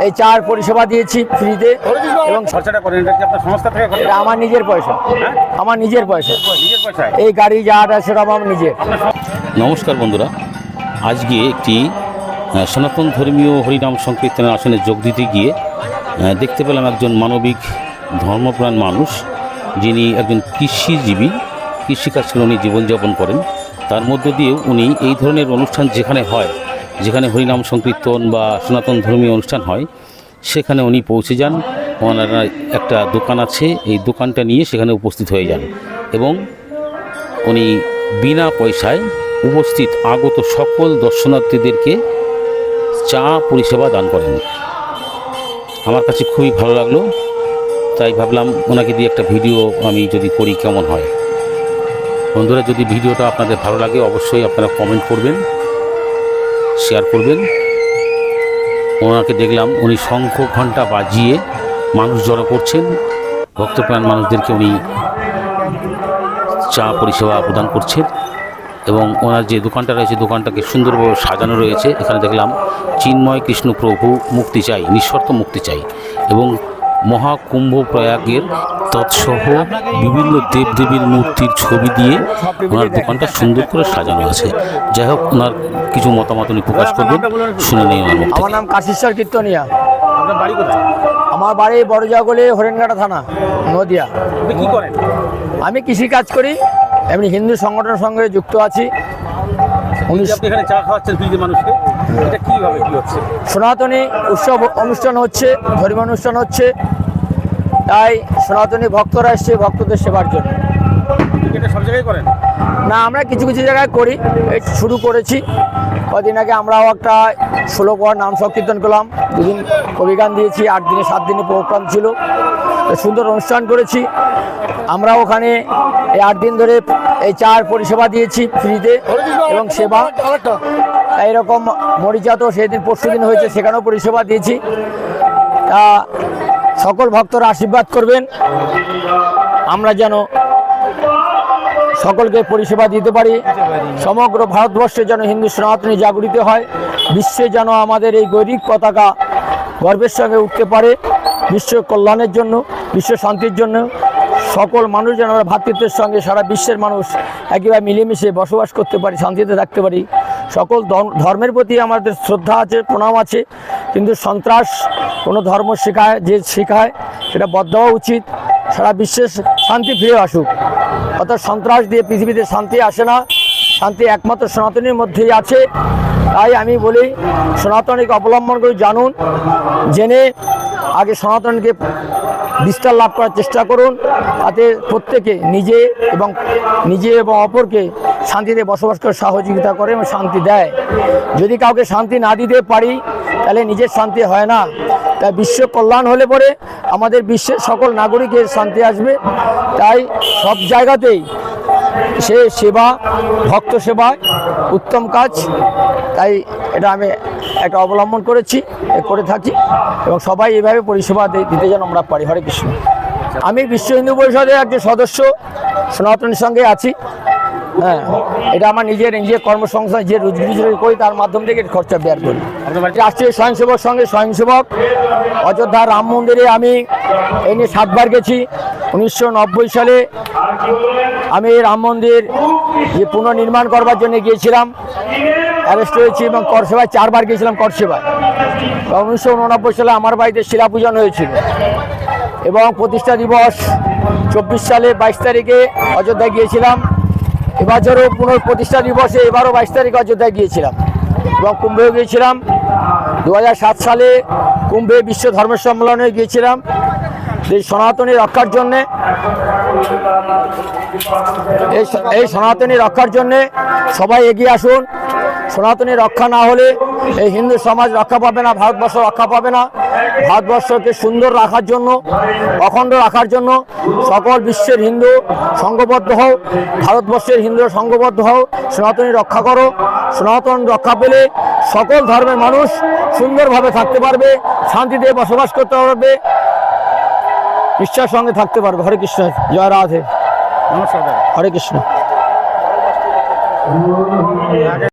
এই চার পরিষেবা দিয়েছি ফ্রিতে এবং খরচাটা করেন এটা কি আপনার সংস্থা থেকে এটা আমার নিজের পয়সা। হ্যাঁ? আমার নিজের পয়সা। নিজের পয়সায়? এই গাড়ি যাওয়াটা সেটা আমার নিজের। নমস্কার বন্ধুরা। আজকে একটি আহ, সনাতন ধর্মীয় হরিনাম সংকীর্তনের আসনে যোগ দিতে গিয়ে আহ, দেখতে পেলাম একজন মানবিক ধর্মপ্রাণ মানুষ যিনি একজন কৃষিজীবী কৃষিকাজ করে উনি জীবনযাপন করেন। তার মধ্য দিয়ে উনি এই ধরনের অনুষ্ঠান যেখানে হয় যেখানে হরিনাম সংকীর্তন বা সনাতন ধর্মীয় অনুষ্ঠান হয়, সেখানে উনি পৌঁছে যান। ওনারা একটা দোকান আছে, এই দোকানটা নিয়ে সেখানে উপস্থিত হয়ে যান এবং উনি বিনা পয়সায় উপস্থিত আগত সকল দর্শনার্থীদেরকে চা পরিষেবা দান করেন। আমার কাছে খুবই ভালো লাগল, তাই ভাবলাম ওনাকে দিয়ে একটা ভিডিও আমি যদি করি কেমন হয়। বন্ধুরা, যদি ভিডিওটা আপনাদের ভালো লাগে, অবশ্যই আপনারা কমেন্ট করবেন। শেয়ার করবেন। ওনাকে দেখলাম, উনি শঙ্খ ঘণ্টা বাজিয়ে মানুষ জড়ো করছেন। ভক্তপ্রাণ মানুষদেরকে উনি চা পরিষেবা প্রদান করছেন এবং ওনার যে দোকানটা রয়েছে, দোকানটাকে সুন্দরভাবে সাজানো রয়েছে। এখানে দেখলাম, চিন্ময় কৃষ্ণ প্রভু মুক্তি চাই, নিঃশর্ত মুক্তি চাই এবং মহাকুম্ভ প্রয়াগের তৎসহ বিভিন্ন দেবদেবীর মূর্তির ছবি দিয়ে ওনার দোকানটা সুন্দর করে সাজানো আছে। যাই হোক ওনার কিছু মতামত উনি প্রকাশ করবেন শুনে নেই ওনার মুখ আমার নাম কাশীশ্বর কীর্তনিয়া। আপনার বাড়ি কোথায়? আমার বাড়ি বড়জাগলে হরেনঘাটা থানা নদিয়া। আপনি কি করেন? আমি কৃষি কাজ করি এমনি হিন্দু সংগঠনের সঙ্গে যুক্ত আছি। উনিশ এখানে চা খাওয়াচ্ছেন ফ্রিতে মানুষকে এটা কীভাবে কি হচ্ছে? সনাতনী উৎসব অনুষ্ঠান হচ্ছে ধর্মীয় অনুষ্ঠান হচ্ছে তাই সনাতনী ভক্তরা এসছে ভক্তদের সেবার জন্য। এটা সব জায়গায় করেন? না আমরা কিছু কিছু জায়গায় করি এই শুরু করেছি। কদিন আগে আমরাও একটা ষোলো পর নাম সংকীর্তন করলাম। দুদিন কবিগান দিয়েছি আট দিনে সাত দিনে প্রোগ্রাম ছিল। সুন্দর অনুষ্ঠান করেছি। আমরা ওখানে এই আট দিন ধরে এই চার পরিষেবা দিয়েছি ফ্রিতে এবং সেবা। তাই এরকম মরিচাতো সেদিন পরশু দিন হয়েছে, সেখানেও পরিষেবা দিয়েছি। তা সকল ভক্তরা আশীর্বাদ করবেন। আমরা যেন সকলকে পরিষেবা দিতে পারি। সমগ্র ভারতবর্ষে যেন হিন্দু সনাতনী জাগরিত হয়। বিশ্বে যেন আমাদের এই গৈরিক পতাকা গর্বের সঙ্গে উঠতে পারে। বিশ্ব কল্যাণের জন্য, বিশ্ব শান্তির জন্য। সকল মানুষ যেন আমরা ভ্রাতৃত্বের সঙ্গে সারা বিশ্বের মানুষ একেবারে মিলেমিশে বসবাস করতে পারি, শান্তিতে থাকতে পারি। সকল ধর্ম- ধর্মের প্রতি আমাদের শ্রদ্ধা আছে, প্রণাম আছে, কিন্তু সন্ত্রাস কোনো ধর্ম শেখায়, যে শেখায় সেটা বদ দেওয়া উচিত। সারা বিশ্বে শান্তি ফিরে আসুক। অর্থাৎ সন্ত্রাস দিয়ে পৃথিবীতে শান্তি আসে না। শান্তি একমাত্র সনাতনীর মধ্যেই আছে। তাই আমি বলি, সনাতনীকে অবলম্বন করে জানুন, জেনে আগে সনাতনকে বিস্তার লাভ করার চেষ্টা করুন, তাতে প্রত্যেকে নিজে এবং নিজে এবং অপরকে শান্তিতে বসবাস করে সহযোগিতা করে এবং শান্তি দেয়। যদি কাউকে শান্তি না দিতে পারি, তাহলে নিজের শান্তি হয় না। তাই বিশ্ব কল্যাণ হলে পরে আমাদের বিশ্বের সকল নাগরিকের শান্তি আসবে। তাই সব জায়গাতেই সে সেবা, ভক্ত সেবা, উত্তম কাজ। তাই এটা আমি একটা অবলম্বন করেছি করে থাকি এবং সবাই এভাবে পরিষেবা দিতে যেন আমরা পারি। হরে কৃষ্ণ। আমি বিশ্ব হিন্দু পরিষদের একজন সদস্য, সনাতনের সঙ্গে আছি। হ্যাঁ এটা আমার নিজের নিজের কর্মসংস্থান যে রোজগার রুজি করি, তার মাধ্যম থেকে খরচা বের করি। রাষ্ট্রীয় স্বয়ংসেবক সঙ্গে স্বয়ংসেবক, অযোধ্যা রাম মন্দিরে আমি এই নিয়ে সাতবার গেছি। উনিশশো নব্বই সালে আমি রাম মন্দির যে পুনর্নির্মাণ করবার জন্য গিয়েছিলাম। অ্যারেস্ট হয়েছি এবং করসেবায় চারবার গিয়েছিলাম করসেবায় উনিশশো উননব্বই সালে আমার বাড়িতে শিলা পূজন হয়েছিল এবং প্রতিষ্ঠা দিবস চব্বিশ সালে বাইশ তারিখে অযোধ্যায় গিয়েছিলাম। এবছরও পুনঃপ্রতিষ্ঠা দিবসে এবারও বাইশ তারিখে অযোধ্যায় গিয়েছিলাম এবং কুম্ভেও গিয়েছিলাম। দু হাজার সাত সালে কুম্ভে বিশ্ব ধর্ম সম্মেলনে গিয়েছিলাম। এই সনাতনী রক্ষার জন্যে এই সনাতনী রক্ষার জন্যে সবাই এগিয়ে আসুন। সনাতনী রক্ষা না হলে এই হিন্দু সমাজ রক্ষা পাবে না ভারতবর্ষ রক্ষা পাবে না। ভারতবর্ষকে সুন্দর রাখার জন্য অখণ্ড রাখার জন্য সকল বিশ্বের হিন্দু সংঘবদ্ধ হও ভারতবর্ষের হিন্দু সংঘবদ্ধ হও সনাতনী রক্ষা করো। সনাতন রক্ষা পেলে সকল ধর্মের মানুষ সুন্দরভাবে থাকতে পারবে শান্তিতে বসবাস করতে পারবে ঈশ্বর সঙ্গে থাকতে পারবে। হরে কৃষ্ণ জয় রাধে। নমস্কার হরে কৃষ্ণ।